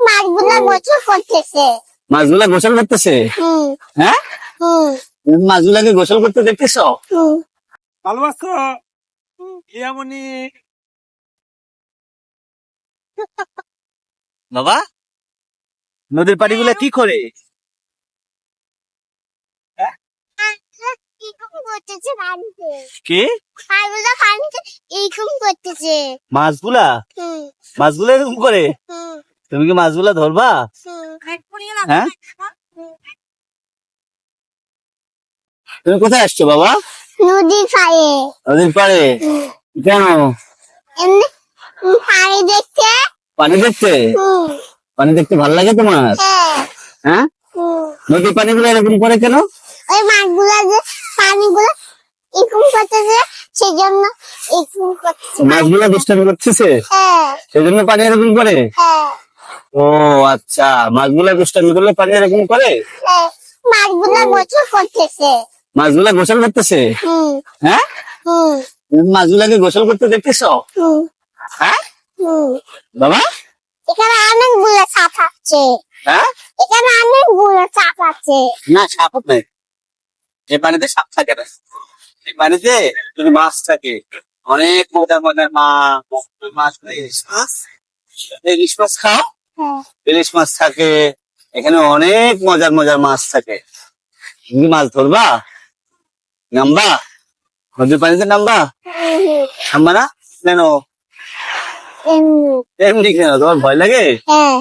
মাছগুলা গোসল করতেছে। মাছগুলা গোসল করতেছে? হ্যাঁ? মাছগুলাকে গোসল করতে দেখতেছ? ভালো আছো ইয়ামনি বাবা নদীর পাড়িগুলা কি করে এইরকম করতেছে পানিতে কি? মাছগুলা পানিতে এইরকম করতেছে। মাছগুলা? মাছগুলা এরকম করে? তুমি কি মাছগুলা ধরবা? হ্যাঁ? তুমি কোথায় আসছো বাবা? নদীর পাড়ে। নদীর পাড়ে? কেন? পানি দেখতে? পানি দেখতে? পানি দেখতে ভালো লাগে তোমার? হ্যাঁ। হ্যাঁ? নদীর পানিগুলো এরকম করে কেন? ওই মাছগুলা যে পানিগুলো করতেছে সেজন্য এরকম করতেছে। মাছগুলা দুষ্টামি করতেছে? হ্যাঁ। সেজন্য পানি এরকম করে? হ্যাঁ। ও আচ্ছা। মাছগুলা দুষ্টামি করলে পানি এরকম করে? হ্যাঁ মাছগুলা গোসল করতেছে। মাছগুলা গোসল করতেছে? হ্যাঁ? মাছগুলাকে গোসল করতে দেখতেছ? হ্যাঁ? বাবা? এখানে অনেকগুলো সাপ আছে। হ্যাঁ? এখানে অনেকগুলো সাপ আছে। না সাপ নেই। এই পানিতে সাপ থাকে না। এই পানিতে শুধু মাছ থাকে অনেক মজার মজার মাছ ইলিশ মাছ। ইলিশ মাছ খাও। হ্যাঁ। ইলিশ মাছ থাকে এখানে অনেক মজার মজার মাছ থাকে। তুমি মাছ ধরবা? নামবা? নদীর পানিতে নামবা? নামবা না? কেন? এমনি। এমনি কেন? তোমার ভয় লাগে? হ্যাঁ।